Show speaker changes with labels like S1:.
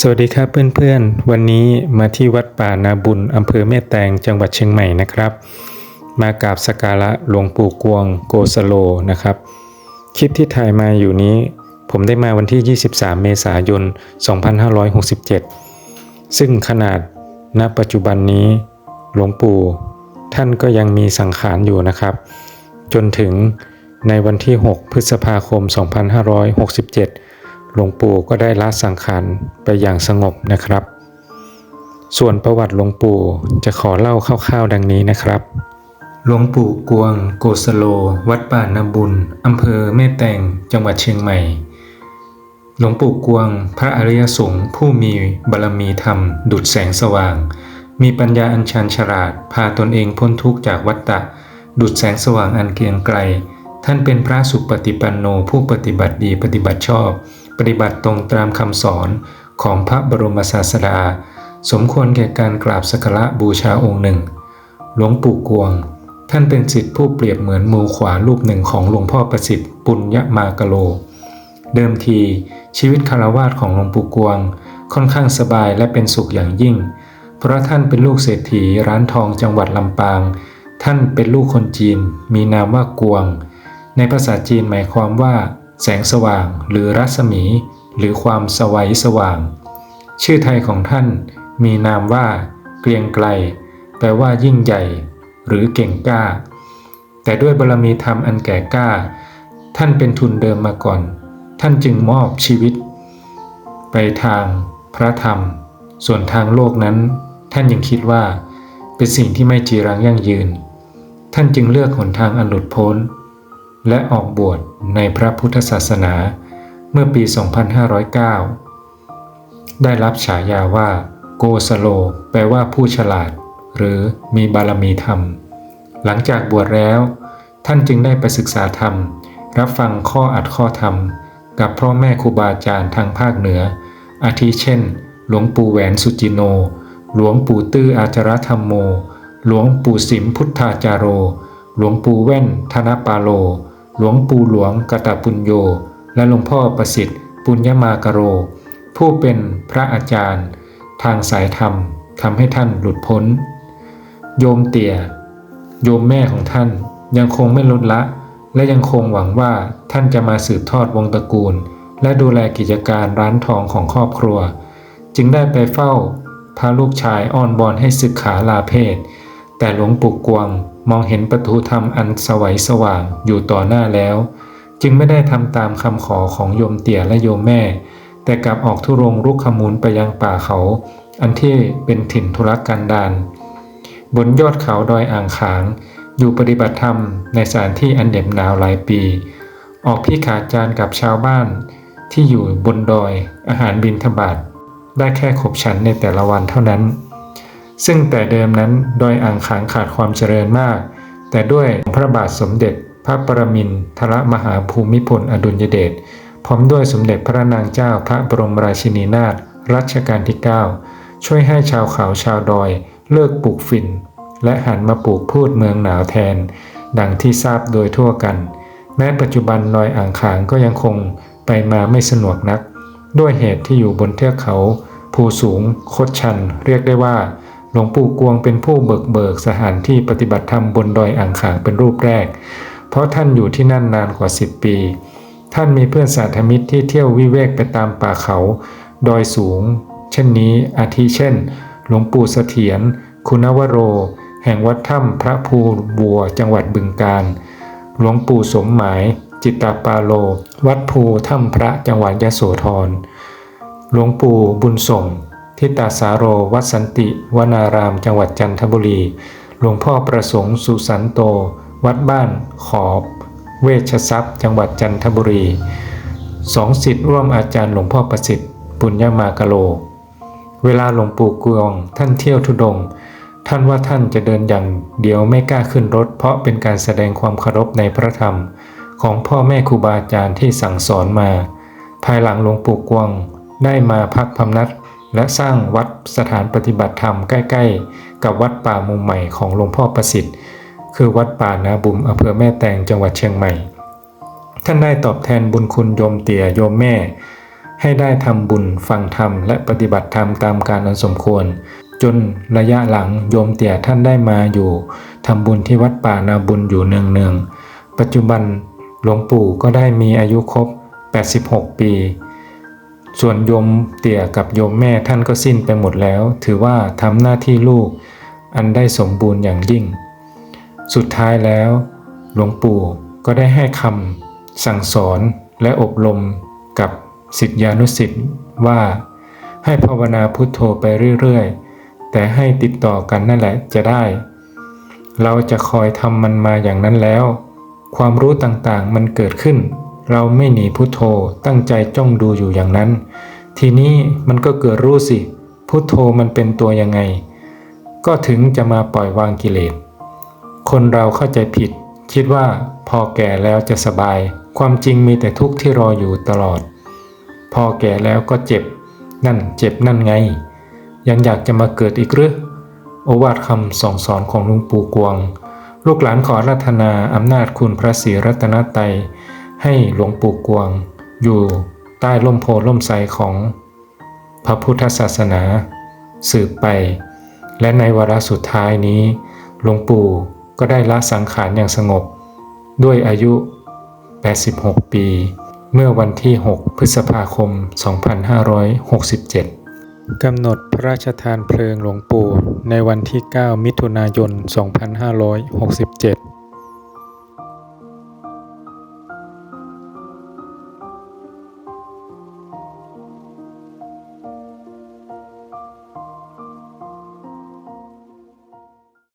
S1: สวัสดีครับเพื่อนๆ วันนี้มาที่วัดป่านาบุญอำเภอแม่แตงจังหวัดเชียงใหม่นะครับ มากราบสการะหลวงปู่กวงโกสโลนะครับ คลิปที่ถ่ายมาอยู่นี้ ผมได้มาวันที่ 23 เมษายน 2567 ซึ่งขนาดณปัจจุบันนี้ หลวงปู่ท่านก็ยังมีสังขารอยู่นะครับ จนถึงในวันที่ 6 พฤษภาคม 2567 หลวงปู่ก็ได้ละสังขารไปอย่างสงบนะครับ ส่วนประวัติหลวงปู่จะขอเล่าคร่าวๆดังนี้นะครับ หลวงปู่กวงโกสโล วัดป่านาบุญอำเภอแม่แตงจังหวัดเชียงใหม่ หลวงปู่กวงพระอริยสงฆ์ผู้มีบารมีธรรม ดุจแสงสว่าง มีปัญญาอัญชันฉลาด พาตนเองพ้นทุกข์จากวัฏฏะดุจแสงสว่างอันเกรียงไกรท่านเป็นพระสุปฏิปันโนผู้ปฏิบัติดีปฏิบัติชอบ ฏิบัติตรงตามคำสอนของพระบรมศาสดา สมควรแก่การกราบสักการะบูชาองค์หนึ่ง หลวงปู่กวง ท่านเป็นศิษย์ผู้เปรียบเหมือนมือขวาลูกหนึ่งของหลวงพ่อประสิทธิ์ปุญญมากโล เดิมทีชีวิตคารวาสของหลวงปู่กวง ค่อนข้างสบายและเป็นสุขอย่างยิ่ง เพราะท่านเป็นลูกเศรษฐีร้านทองจังหวัดลำปาง ท่านเป็นลูกคนจีน มีนามว่ากวง ในภาษาจีนหมายความว่า แสงสว่าง หรือรัศมี หรือความสวัยสว่าง ชื่อไทยของท่านมีนามว่า เกรียงไกล แปลว่ายิ่งใหญ่ หรือเก่งกล้า แต่ด้วยบารมีธรรมอันแก่กล้า ท่านเป็นทุนเดิมมาก่อน ท่านจึงมอบชีวิต ไปทางพระธรรม ส่วนทางโลกนั้น ท่านยังคิดว่า เป็นสิ่งที่ไม่จีรังยั่งยืน ท่านจึงเลือกหนทางอันหลุดพ้น และออกบวชในพระพุทธศาสนาเมื่อปี 2509 ได้รับฉายาว่า โกสโล แปลว่าผู้ฉลาด หรือมีบารมีธรรม หลังจากบวชแล้ว ท่านจึงได้ไปศึกษาธรรม รับฟังข้ออัดข้อธรรม กับพ่อแม่ครูบาอาจารย์ทางภาคเหนือ อาทิเช่น หลวงปู่แหวนสุจิโน หลวงปู่ตื้ออาจารธรรมโม หลวงปู่สิมพุทธาจาโร หลวงปู่แว่นธนปาโล หลวงปู่หลวงกตปุญโย และหลวงพ่อประสิทธิ์ ปุญญมากโร ผู้เป็นพระอาจารย์ ทางสายธรรมทำให้ท่านหลุดพ้น โยมเตี่ย โยมแม่ของท่านยังคงไม่ลดละ และยังคงหวังว่าท่านจะมาสืบทอดวงตระกูล และดูแลกิจการร้านทองของครอบครัว จึงได้ไปเฝ้าพระลูกชายอ้อนบอนให้ศึกขาลาเพศ แต่หลวงปู่กวง มองเห็นประตูธรรมอันสวัยสว่างอยู่ต่อหน้าแล้ว จึงไม่ได้ทำตามคำขอของโยมเตี่ยและโยมแม่ แต่กลับออกทุรงรุกขมูลไปยังป่าเขา อันที่เป็นถิ่นธุรกันดารบนยอดเขาดอยอ่างขาง อยู่ปฏิบัติธรรมในสถานที่อันเด็บหนาวหลายปี ออกพี่ขาจานกับชาวบ้าน ที่อยู่บนดอยอาหารบินทบาทได้แค่ขบฉันในแต่ละวันเท่านั้น ซึ่งแต่เดิมนั้นดอยอ่างขางขาดความเจริญมาก แต่ด้วยพระบาทสมเด็จพระประมินทรมหาภูมิพลอดุลยเดชพร้อมด้วยสมเด็จพระนางเจ้าพระบรมราชินีนาถรัชกาลที่ 9 ช่วยให้ชาวเขาชาวดอยเลิกปลูกฝิ่น และหันมาปลูกพืชเมืองหนาวแทน ดังที่ทราบโดยทั่วกัน แม้ปัจจุบันดอยอ่างขางก็ยังคงไปมาไม่สะดวกนัก ด้วยเหตุที่อยู่บนเทือกเขา ภูสูง คดชัน เรียกได้ว่า หลวงปู่กวงเป็นผู้เบิกเบิกสถานที่ปฏิบัติธรรมบนดอยอ่างขางเป็นรูปแรก เพราะท่านอยู่ที่นั่นนานกว่า 10 ปี ท่านมีเพื่อนสาธมิตรที่เที่ยววิเวกไปตามป่าเขา ดอยสูง เช่นนี้อาทิเช่น หลวงปู่เสถียรคุณวโร แห่งวัดถ้ำพระภูบัวจังหวัดบึงกาฬหลวงปู่สมหมาย จิตตาปาโล วัดภูถ้ำพระจังหวัดยะโสธร หลวงปู่บุญส่ง ทิตาสาโรวัสันติวนาราม จังหวัดจันทบุรี หลวงพ่อประสงค์สุสันโต วัดบ้านขอบ เวชทรัพย์ จังหวัดจันทบุรีสองสิทธิ์ร่วมอาจารย์หลวงพ่อประสิทธิ์ ปุญญามากโล เวลาหลวงปู่กวงท่านเที่ยวทุดง ท่านว่าท่านจะเดินอย่างเดียวไม่กล้าขึ้นรถ เพราะเป็นการแสดงความเคารพในพระธรรม ของพ่อแม่ครูบาอาจารย์ที่สั่งสอนมา ภายหลังหลวงปู่กวงได้มาพักพำนัก และสร้างวัดสถานปฏิบัติธรรมใกล้ๆ กับวัดป่ามุมใหม่ของหลวงพ่อประสิทธิ์ คือวัดป่านาบุมอำเภอแม่แตงจังหวัดเชียงใหม่ ท่านได้ตอบแทนบุญคุณโยมเตี่ยโยมแม่ ให้ได้ทำบุญฟังธรรมและปฏิบัติธรรมตามการอันสมควร จนระยะหลังโยมเตี่ยท่านได้มาอยู่ทำบุญที่วัดป่านาบุญอยู่เนืองๆปัจจุบันหลวงปู่ก็ได้มีอายุครบ 86 ปี ส่วนโยมเตี่ยกับโยมแม่ท่านก็สิ้นไปหมดแล้ว ถือว่าทำหน้าที่ลูกอันได้สมบูรณ์อย่างยิ่ง สุดท้ายแล้ว หลวงปู่ก็ได้ให้คำสั่งสอนและอบรมกับศิษยานุศิษย์ว่าให้ภาวนาพุทโธไปเรื่อยๆ แต่ให้ติดต่อกันนั่นแหละจะได้ เราจะคอยทำมันมาอย่างนั้นแล้ว ความรู้ต่างๆมันเกิดขึ้น เราไม่หนีพุทโธตั้งใจจ้องดูอยู่อย่างนั้น ทีนี้มันก็เกิดรู้สิ พุทโธมันเป็นตัวยังไง ก็ถึงจะมาปล่อยวางกิเลส คนเราเข้าใจผิด คิดว่าพอแก่แล้วจะสบาย ความจริงมีแต่ทุกข์ที่รออยู่ตลอด พอแก่แล้วก็เจ็บ นั่นเจ็บนั่นไง ยังอยากจะมาเกิดอีกหรือโอวาทคำส่องสอนของหลุงปู่กวง ลูกหลานขอรัตนาอำนาจคุณพระศรีรัตนตรัย ให้หลวงปู่กวง อยู่ใต้ร่มโพล่มไทรของพระพุทธศาสนา สืบไป และในวาระสุดท้ายนี้ หลวงปู่ก็ได้ละสังขารอย่างสงบ ด้วยอายุ 86 ปี เมื่อวันที่ 6 พฤษภาคม 2567กำหนดพระราชทานเพลิงหลวงปู่ในวันที่ 9 มิถุนายน 2567